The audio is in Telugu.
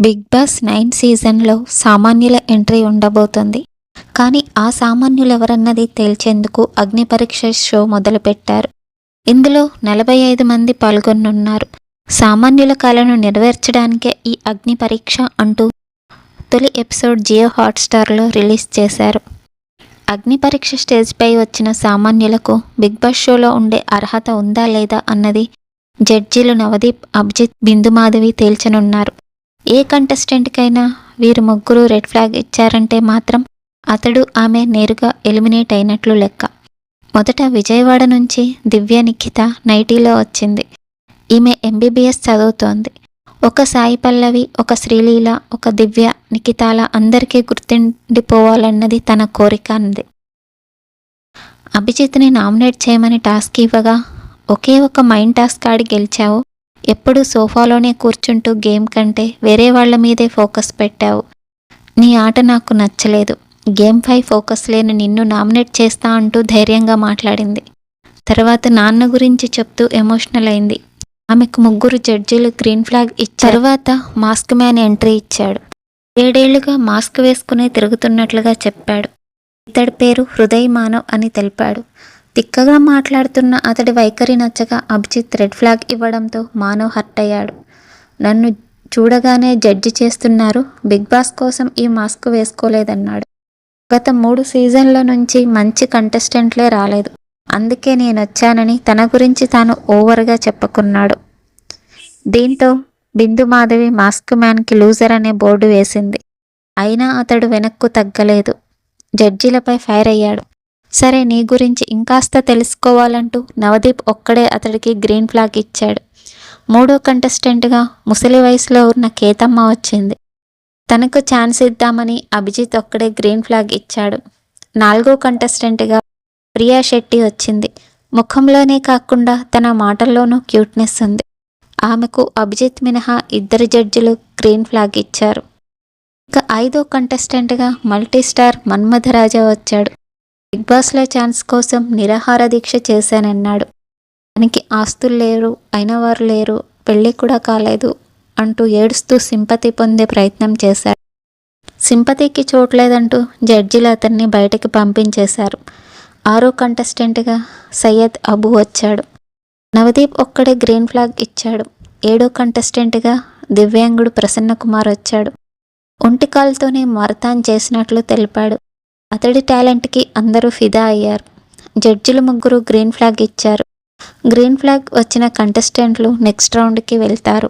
బిగ్ బాస్ నైన్ సీజన్లో సామాన్యుల ఎంట్రీ ఉండబోతుంది. కానీ ఆ సామాన్యులు ఎవరన్నది తేల్చేందుకు అగ్ని పరీక్ష షో మొదలుపెట్టారు. ఇందులో నలభై ఐదు మంది పాల్గొనున్నారు. సామాన్యుల కళను నెరవేర్చడానికే ఈ అగ్ని పరీక్ష అంటూ తొలి ఎపిసోడ్ జియో హాట్స్టార్లో రిలీజ్ చేశారు. అగ్ని పరీక్ష స్టేజ్పై వచ్చిన సామాన్యులకు బిగ్ బాస్ షోలో ఉండే అర్హత ఉందా లేదా అన్నది జడ్జీలు నవదీప్ అభిజిత్ బిందుమాధవి తేల్చనున్నారు. ఏ కంటెస్టెంట్కైనా వీరు ముగ్గురు రెడ్ ఫ్లాగ్ ఇచ్చారంటే మాత్రం అతడు ఆమె నేరుగా ఎలిమినేట్ అయినట్లు లెక్క. మొదట విజయవాడ నుంచి దివ్య నిఖిత నైటీలో వచ్చింది. ఈమె ఎంబీబీఎస్ చదువుతోంది. ఒక సాయి పల్లవి ఒక శ్రీలీల ఒక దివ్య నిఖితాల అందరికీ గుర్తుండిపోవాలన్నది తన కోరిక అంది. అభిజిత్ని నామినేట్ చేయమని టాస్క్ ఇవ్వగా ఒకే ఒక మైండ్ టాస్క్ ఆడి గెలిచావు. ఎప్పుడు సోఫాలోనే కూర్చుంటూ గేమ్ కంటే వేరే వాళ్ళ మీదే ఫోకస్ పెట్టావు. నీ ఆట నాకు నచ్చలేదు. గేమ్పై ఫోకస్ లేని నిన్ను నామినేట్ చేస్తా అంటూ ధైర్యంగా మాట్లాడింది. తర్వాత నాన్న గురించి చెప్తూ ఎమోషనల్ అయింది. ఆమెకు ముగ్గురు జడ్జీలు గ్రీన్ ఫ్లాగ్ ఇచ్చి తర్వాత మాస్క్ మ్యాన్ ఎంట్రీ ఇచ్చాడు. ఏడేళ్ళుగా మాస్క్ వేసుకునే తిరుగుతున్నట్లుగా చెప్పాడు. ఇతడి పేరు హృదయ్ మానవ్ అని తెలిపాడు. తిక్కగా మాట్లాడుతున్న అతడి వైఖరి నచ్చక అభిజిత్ రెడ్ ఫ్లాగ్ ఇవ్వడంతో మానవ్ హర్ట్ అయ్యాడు. నన్ను చూడగానే జడ్జి చేస్తున్నారు. బిగ్ బాస్ కోసం ఈ మాస్క్ వేసుకోలేదన్నాడు. గత మూడు సీజన్ల నుంచి మంచి కంటెస్టెంట్లే రాలేదు. అందుకే నేను వచ్చానని తన గురించి తాను ఓవర్గా చెప్పుకున్నాడు. దీంతో బిందు మాధవి మాస్క్ మ్యాన్కి లూజర్ అనే బోర్డు వేసింది. అయినా అతడు వెనక్కు తగ్గలేదు. జడ్జీలపై ఫైర్ అయ్యాడు. సరే నీ గురించి ఇంకాస్త తెలుసుకోవాలంటూ నవదీప్ ఒక్కడే అతడికి గ్రీన్ ఫ్లాగ్ ఇచ్చాడు. మూడో కంటెస్టెంట్గా ముసలి వయసులో ఉన్న కేతమ్మ వచ్చింది. తనకు ఛాన్స్ ఇద్దామని అభిజిత్ ఒక్కడే గ్రీన్ ఫ్లాగ్ ఇచ్చాడు. నాలుగో కంటెస్టెంట్గా ప్రియా శెట్టి వచ్చింది. ముఖంలోనే కాకుండా తన మాటల్లోనూ క్యూట్నెస్ ఉంది. ఆమెకు అభిజిత్ మినహా ఇద్దరు జడ్జిలు గ్రీన్ ఫ్లాగ్ ఇచ్చారు. ఇక ఐదో కంటెస్టెంట్గా మల్టీ స్టార్ మన్మథరాజా వచ్చాడు. బిగ్ బాస్లో ఛాన్స్ కోసం నిరాహార దీక్ష చేశానన్నాడు. తనకి ఆస్తులు లేరు అయిన వారు లేరు పెళ్ళి కూడా కాలేదు అంటూ ఏడుస్తూ సింపతి పొందే ప్రయత్నం చేశాడు. సింపతికి చోట్లేదంటూ జడ్జిలు అతన్ని బయటకి పంపించేశారు. ఆరో కంటెస్టెంట్గా సయ్యద్ అబు వచ్చాడు. నవదీప్ ఒక్కడే గ్రీన్ ఫ్లాగ్ ఇచ్చాడు. ఏడో కంటెస్టెంట్గా దివ్యాంగుడు ప్రసన్న కుమార్ వచ్చాడు. ఒంటికాలతోనే మరతాన్ చేసినట్లు తెలిపాడు. అతడి టాలెంట్కి అందరూ ఫిదా అయ్యారు. జడ్జిలు ముగ్గురు గ్రీన్ ఫ్లాగ్ ఇచ్చారు. గ్రీన్ ఫ్లాగ్ వచ్చిన కంటెస్టెంట్లు నెక్స్ట్ రౌండ్కి వెళ్తారు.